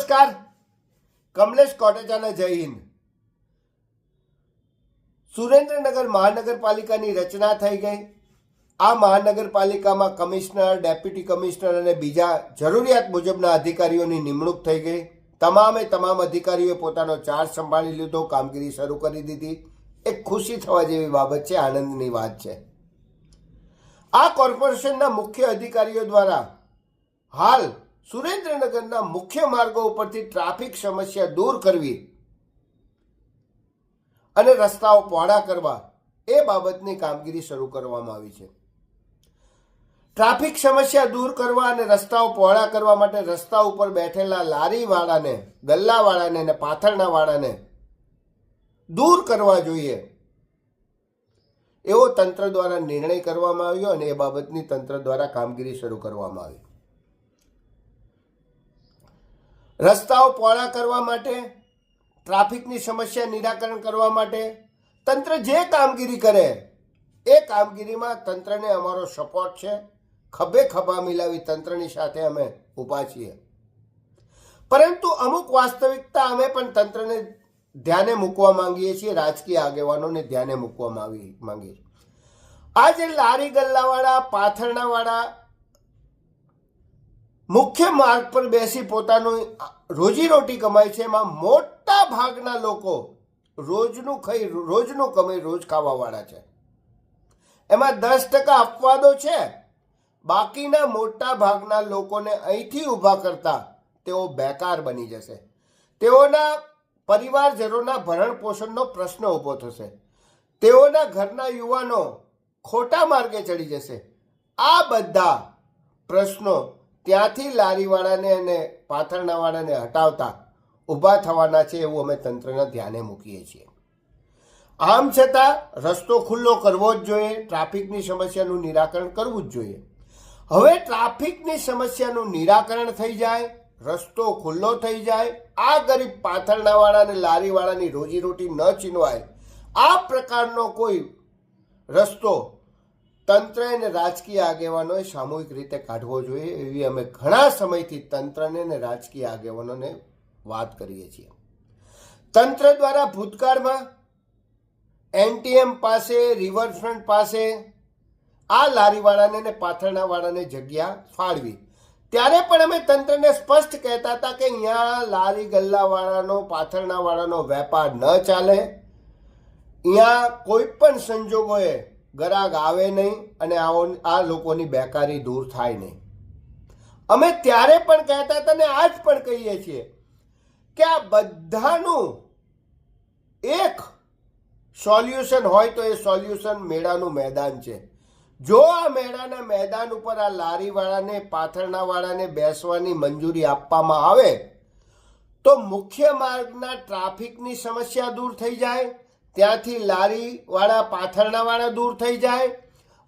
નમસ્કાર. કમલેશ કોટેચાના જય હિન્દ. સુરેન્દ્રનગર મહાનગરપાલિકાની રચના થઈ ગઈ. આ મહાનગરપાલિકામાં કમિશનર, ડેપ્યુટી કમિશનર અને બીજા જરૂરિયાત મુજબના અધિકારીઓની નિમણૂક થઈ ગઈ. તમામે તમામ અધિકારીઓએ પોતાનો ચાર્જ સંભાળી લીધો, કામગીરી શરૂ કરી દીધી. એક ખુશી થવા જેવી બાબત છે, આનંદની વાત છે. આ કોર્પોરેશનના મુખ્ય અધિકારીઓ દ્વારા હાલ સુરેન્દ્રનગરના મુખ્ય માર્ગો ઉપરથી ટ્રાફિક સમસ્યા દૂર કરવી અને રસ્તાઓ પહોળા કરવા એ બાબતની કામગીરી શરૂ કરવામાં આવી છે. ટ્રાફિક સમસ્યા દૂર કરવા અને રસ્તાઓ પહોળા કરવા માટે રસ્તા ઉપર બેઠેલા લારીવાળાને, ગલ્લાવાળાને અને પાથરણાવાળાને દૂર કરવા જોઈએ. એવો તંત્ર દ્વારા નિર્ણય કરવામાં આવ્યો અને એ બાબતની તંત્ર દ્વારા કામગીરી શરૂ કરવામાં આવી. રસ્તાઓ પહોળા કરવા માટે, ટ્રાફિકની સમસ્યા નિરાકરણ કરવા માટે, તંત્ર જે કામગીરી કરે, એ કામગીરીમાં તંત્રને અમારો સપોર્ટ છે. ખભે ખભા મિલાવી તંત્રની સાથે અમે ઊભા છીએ. પરંતુ અમુક વાસ્તવિકતા અમે પણ તંત્રને ધ્યાને મૂકવા માંગીએ છીએ, રાજકીય આગેવાનોને ધ્યાને મૂકવા માંગી, માંગીએ છીએ. આ જે લારી ગલ્લાવાળા, પાથરણાવાળા મુખ્ય માર્ગ પર બેસી પોતાનું રોજીરોટી કમાય છે. એમાં મોટા ભાગના લોકો રોજનું ખાઈ, રોજનું કમાઈ, રોજ ખાવાવાળા છે. એમાં દસ ટકા અપવાદો છે. બાકીના મોટા ભાગના લોકોને અહીંથી ઊભા કરતા તેઓ બેકાર બની જશે. તેઓના પરિવારજનોના ભરણ પોષણનો પ્રશ્ન ઊભો થશે. તેઓના ઘરના યુવાનો ખોટા માર્ગે ચડી જશે. આ બધા પ્રશ્નો ત્યાંથી લારીવાળાને અને પાથરણાવાળાને હટાવતા ઊભા થવાના છે એવું અમે તંત્રના ધ્યાને મૂકીએ છીએ. આમ છતાં રસ્તો ખુલ્લો કરવો જ જોઈએ, ટ્રાફિકની સમસ્યાનું નિરાકરણ કરવું જ જોઈએ. હવે ટ્રાફિકની સમસ્યાનું નિરાકરણ થઈ જાય, રસ્તો ખુલ્લો થઈ જાય, આ ગરીબ પાથરણાવાળા અને લારીવાળાની રોજીરોટી ન ચીનવાય આ પ્રકારનો કોઈ રસ્તો તંત્ર અને રાજકીય આગેવાનોએ સામૂહિક રીતે કાઢવો જોઈએ એવી અમે ઘણા સમયથી તંત્રને અને રાજકીય આગેવાનોને વાત કરીએ છીએ. તંત્ર દ્વારા ભૂતકાળમાં એનટીએમ પાસે, રિવરફ્રન્ટ પાસે આ લારીવાળાને અને પાથરણાવાળાને જગ્યા ફાળવી. ત્યારે પણ અમે તંત્રને સ્પષ્ટ કહેતા હતા કે અહીંયા લારી ગલ્લાવાળાનો, પાથરણાવાળાનો વેપાર ન ચાલે. અહીંયા કોઈ પણ સંજોગોએ ગરાગ આવે નહીં અને આવો આ લોકોની બેકારી દૂર થાય નહીં. અમે ત્યારે પણ કહેતા હતા ને આજ પણ કહીએ છીએ કે આ બધાનું એક સોલ્યુશન હોય તો એ સોલ્યુશન મેળાનું મેદાન છે. જો આ મેળાના મેદાન ઉપર આ લારીવાળાને, પાથરણાવાળાને બેસવાની મંજૂરી આપવામાં આવે, તો મુખ્ય માર્ગના ટ્રાફિકની સમસ્યા દૂર થઈ જાય ત્યાંથી લારીવાળા પાથરણાવાળા દૂર થઈ જાય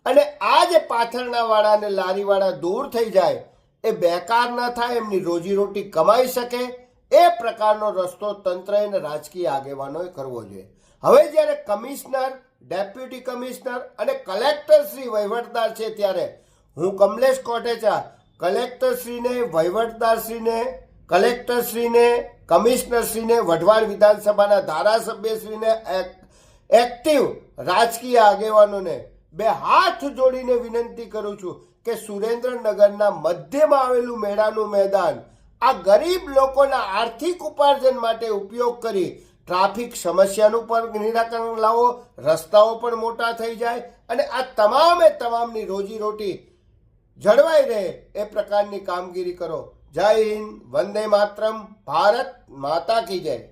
અને આ જે પાથરણાવાળા અને લારીવાળા દૂર થઈ જાય, એ બેકાર ન થાય, એમની રોજીરોટી કમાઈ શકે, એ પ્રકારનો રસ્તો તંત્ર અને રાજકીય આગેવાનોએ કરવો જોઈએ. હવે જ્યારે કમિશનર, ડેપ્યુટી કમિશનર અને કલેક્ટર શ્રી વહીવટદાર છે ત્યારે હું કમલેશ કોટેચા કલેક્ટરશ્રીને વહીવટદારશ્રીને કલેક્ટરશ્રીને, કમિશનરશ્રીને, વઢવાણ વિધાનસભાના ધારાસભ્યશ્રીને એક- એક્ટિવ રાજકીય આગેવાનોને બે હાથ જોડીને વિનંતી કરું છું કે સુરેન્દ્રનગરના મધ્યમાં આવેલું મેળાનું મેદાન આ ગરીબ લોકોના આર્થિક ઉપાર્જન માટે ઉપયોગ કરી ટ્રાફિક સમસ્યાનું પણ નિરાકરણ લાવો, રસ્તાઓ પણ મોટા થઈ જાય અને આ તમામે તમામની રોજીરોટી જળવાઈ રહે એ પ્રકારની કામગીરી કરો. જય હિન્દ વંદે માતરમ ભારત માતા કી જય.